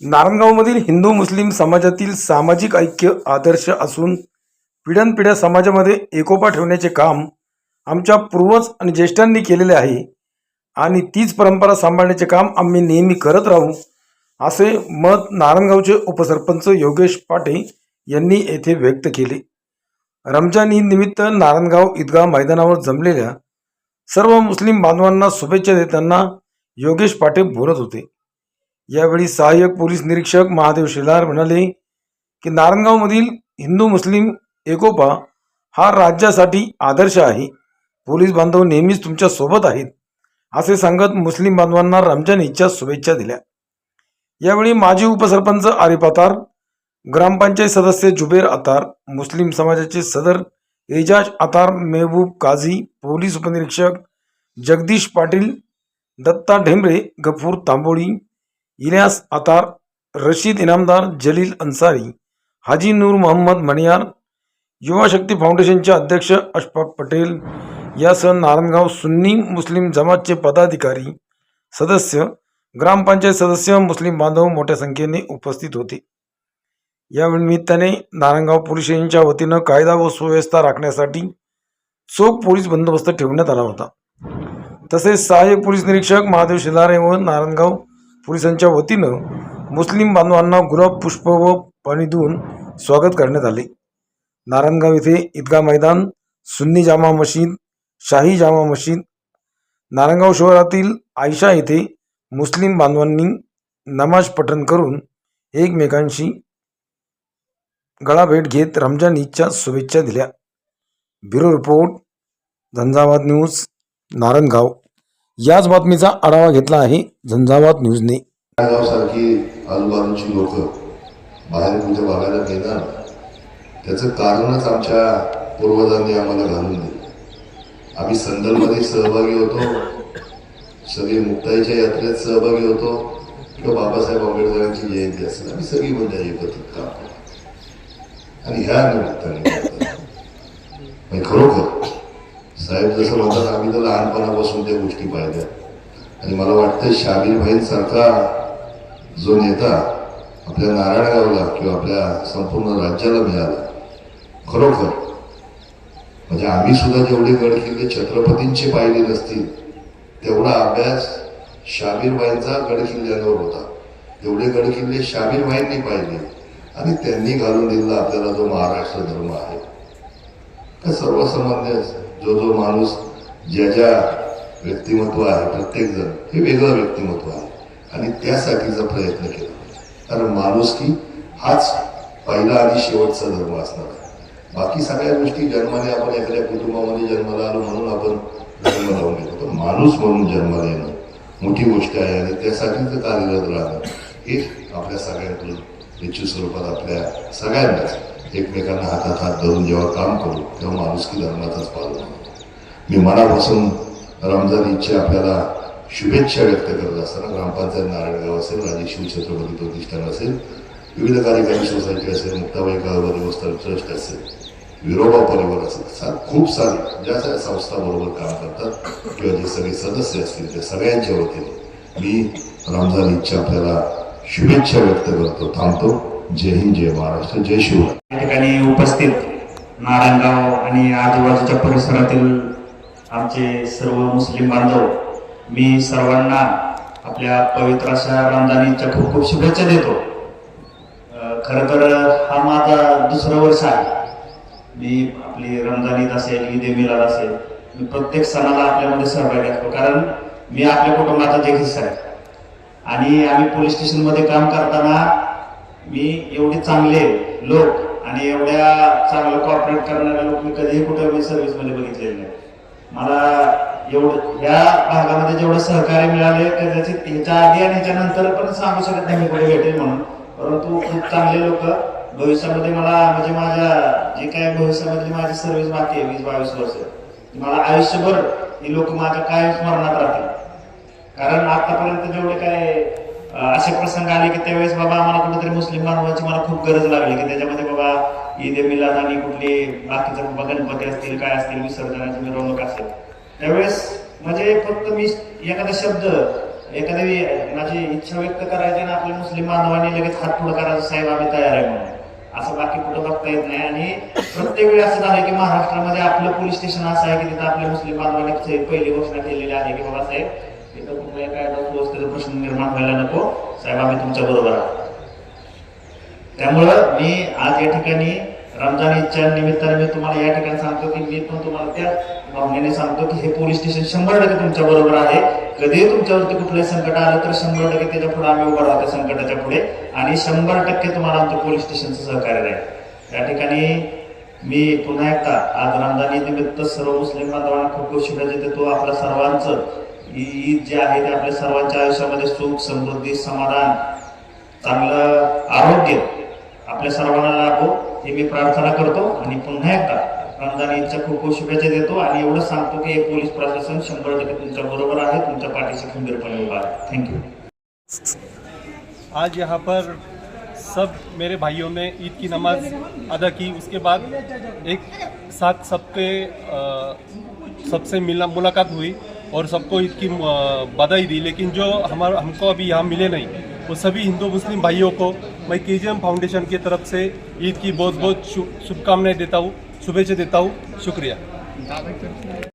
नारायणगावमधील हिंदू मुस्लिम समाजातील सामाजिक ऐक्य आदर्श असून पिढ्यानपिढ्या समाजामध्ये एकोपा ठेवण्याचे काम आमच्या पूर्वज आणि ज्येष्ठांनी केलेले आहे आणि तीच परंपरा सांभाळण्याचे काम आम्ही नेहमी करत राहू असे मत नारायणगावचे उपसरपंच योगेश पाटे यांनी येथे व्यक्त केले. रमजान ईद निमित्त नारायणगाव ईदगाह मैदानावर जमलेल्या सर्व मुस्लिम बांधवांना शुभेच्छा देताना योगेश पाटे बोलत होते. यावेळी सहाय्यक पोलीस निरीक्षक महादेव शेलार म्हणाले की नारायणगावमधील हिंदू मुस्लिम एकोपा हा राज्यासाठी आदर्श आहे. पोलीस बांधव नेहमीच तुमच्यासोबत आहेत असे सांगत मुस्लिम बांधवांना रमजान ईदच्या शुभेच्छा दिल्या. यावेळी माजी उपसरपंच आरिफ अतार ग्रामपंचायत सदस्य जुबेर अतार मुस्लिम समाजाचे सदर एजाज अतार मेहबूब काझी पोलीस उपनिरीक्षक जगदीश पाटील दत्ता ढेंबरे गफूर तांबोळी इलियास अतार रशीद इनामदार जलील अन्सारी हाजी नूर मोहम्मद मणियार युवा शक्ती फाउंडेशनचे अध्यक्ष अशफाक पटेल यासह नारायणगाव सुन्नी मुस्लिम जमातचे पदाधिकारी सदस्य ग्रामपंचायत सदस्य मुस्लिम बांधव मोठ्या संख्येने उपस्थित होते. या निमित्ताने नारायणगाव पोलीस स्टेशनच्या वतीनं कायदा व सुव्यवस्था राखण्यासाठी चोख पोलीस बंदोबस्त ठेवण्यात आला होता. तसेच सहाय्यक पोलीस निरीक्षक महादेव शिलारे व नारायणगाव पोलिसांच्या वतीनं मुस्लिम बांधवांना गुलाब पुष्प व पाणी देऊन स्वागत करण्यात आले. नारायणगाव येथे ईदगा मैदान सुन्नी जामा मशीद शाही जामा मशीद नारायणगाव शहरातील आयशा येथे मुस्लिम बांधवांनी नमाज पठण करून एकमेकांशी गळाभेट घेत रमजान ईदच्या शुभेच्छा दिल्या. Bureau report Jhanjhavat news Narayangaon. याच बातमीचा आढावा घेतला आहे झंझावात न्यूजने. सारखी आजूबाजूची लोक बाहेर कुठे बघायला घेणार त्याचं कारणच आमच्या पूर्वजांनी आम्हाला घालून दिलं. आम्ही संदलमध्ये सहभागी होतो. सगळे मुक्ताईच्या यात्रेत सहभागी होतो. किंवा बाबासाहेब आंबेडकरांची जयंती असेल. आम्ही सगळी मजा एकत्रित काम आणि ह्या निमित्ताने खरोखर साहेब जसं म्हणतात आम्ही तर लहानपणापासून त्या गोष्टी पाहिल्या आणि मला वाटतं शाबीर भाईंसारखा जो नेता आपल्या नारायणगावला किंवा आपल्या संपूर्ण राज्याला मिळाला खरोखर. म्हणजे आम्ही सुद्धा जेवढे गड किल्ले छत्रपतींचे पाहिले नसतील तेवढा अभ्यास शाबीरबाईंचा गड किल्ल्यांवर होता. एवढे गड किल्ले शाबीरबाईंनी पाहिले आणि त्यांनी घालून दिलेला आपल्याला जो महाराष्ट्र धर्म आहे सर्वसामान्य जो जो माणूस ज्या ज्या व्यक्तिमत्व आहे प्रत्येकजण हे वेगळं व्यक्तिमत्व आहे. आणि त्यासाठीचा प्रयत्न केला. कारण माणूस की हाच पहिला आणि शेवटचा धर्म असणार आहे. बाकी सगळ्या गोष्टी जन्माने आपण एखाद्या कुटुंबामध्ये जन्माला आलो म्हणून आपण जन्म लावून घेतो. पण माणूस म्हणून जन्माला येणं मोठी गोष्ट आहे आणि त्यासाठीच कार्यरत राहणं हे आपल्या सगळ्यांकडून निश्चित स्वरूपात आपल्या सगळ्यांनाच. एकमेकांना हातात हात धरून जेव्हा काम करू तेव्हा माणुसकी धर्माचाच पालन मी मनापासून रमजान ईदची आपल्याला शुभेच्छा व्यक्त करत असताना ग्रामपंचायत नारायणगाव असेल राजे शिवछत्रपती प्रतिष्ठान असेल विविध कार्यकारी सोसायटी असेल मुक्ताबाई गाव देवस्थान ट्रस्ट असेल विरोबा परिवार असेल सा खूप सारे ज्या ज्या संस्थाबरोबर काम करतात किंवा जे सगळे सदस्य असतील त्या सगळ्यांच्या वतीने मी रमजान ईदच्या आपल्याला शुभेच्छा व्यक्त करतो थांबतो. जय हिंद जय महाराष्ट्र जय शिवराय. या ठिकाणी उपस्थित नारायणगाव आणि आजूबाजूच्या परिसरातील आमचे सर्व मुस्लिम बांधव मी सर्वांना आपल्या पवित्र अशा रमजानीच्या खूप खूप शुभेच्छा देतो. खरं तर हा माझा दुसरं वर्ष आहे. मी आपली रमजान ईद असेल ईद ए मिलाद असेल मी प्रत्येक सणाला आपल्यामध्ये सहभागी असतो. कारण मी आपल्या कुटुंबाचा जे हिस्सा आहे. आणि आम्ही पोलीस स्टेशनमध्ये काम करताना मी एवढे चांगले लोक आणि एवढ्या चांगलं कॉपरेट करणारे लोक मी कधीही कुठे मी सर्व्हिसमध्ये बघितलेले नाही. मला एवढं या भागामध्ये जेवढं सहकार्य मिळाले कदाचित ह्याच्या आधी आणि ह्याच्यानंतर पण सांगू शकत नाही मी कुठे भेटेल म्हणून. परंतु खूप चांगले लोक भविष्यामध्ये मला म्हणजे माझ्या जे काय भविष्यामधली माझी सर्व्हिस बाकी आहे वीस बावीस वर्ष मला आयुष्यभर ही लोक माझ्या काय स्मरणात राहतील. कारण आतापर्यंत जेवढे काय असे प्रसंग आले की त्यावेळेस बाबा आम्हाला कुठेतरी मुस्लिम बांधवांची मला खूप गरज लागली की त्याच्यामध्ये बाबा ईद ए मिलाद आणि कुठली बाकीचे बाबा गणपती असतील काय असतील विसर्जनाची मिरवणूक असेल. त्यावेळेस म्हणजे फक्त मी एखादा शब्द एखादी माझी इच्छा व्यक्त करायची आणि आपल्या मुस्लिम बांधवांनी लगेच हात पुढे करायचं साहेब आम्ही तयार आहे म्हणून. असं बाकी कुठं बघता येत नाही. आणि प्रत्येक वेळी असं झालं की महाराष्ट्रामध्ये आपलं पोलीस स्टेशन असं आहे की तिथं आपल्या मुस्लिम बांधवांनी पहिली घोषणा केलेली आहे की बाबा साहेब इथं कुठलाही कायदा सुव्यवस्थेचा प्रश्न निर्माण व्हायला नको. साहेब आम्ही तुमच्या बरोबर आहोत. त्यामुळं मी आज या ठिकाणी रमजान ईदच्या निमित्ताने मी तुम्हाला या ठिकाणी सांगतो की मी पण तुम्हाला त्या भावनेने सांगतो की हे पोलीस स्टेशन शंभर टक्के तुमच्या बरोबर आहे. कधीही तुमच्यावरती कुठलंही संकट आलं तर शंभर टक्के त्याच्या पुढे आम्ही उभा राहतो संकटाच्या पुढे. आणि शंभर टक्के तुम्हाला आमचं पोलीस स्टेशनचं सहकार्य राहील. या ठिकाणी मी पुन्हा एकदा आज रमजान ईद निमित्त सर्व मुस्लिम बांधवांना खूप खूप शुभेच्छा देतो. आपल्या सर्वांचं ईद जे आहे ते आपल्या सर्वांच्या आयुष्यामध्ये सुख समृद्धी समाधान चांगलं आरोग्य आपल्या सर्वांना लाभो हे मी प्रार्थना करतो आणि पुन्हा एकदा रमजान ईदच्या खूप खूप शुभेच्छा देतो आणि एवढं सांगतो की हे पोलीस प्रशासन शंभर टक्के तुमच्या बरोबर आहे तुमच्या पाठीशी खंबीरपणे उभा आहे. थँक्यू आज यहाँ पर सब मेरे भाइयों ने ईद की नमाज अदा की। उसके बाद एक साथ सबके सबसे मिलना मुलाकात हुई। और सबको ईद की बधाई दी। लेकिन जो हमारा, हमको अभी यहाँ मिले नहीं, वो सभी हिंदू मुस्लिम भाइयों को मैं के फाउंडेशन की तरफ़ से ईद की बहुत बहुत शुभकामनाएँ देता हूँ, शुभेच्छा देता हूँ। शुक्रिया।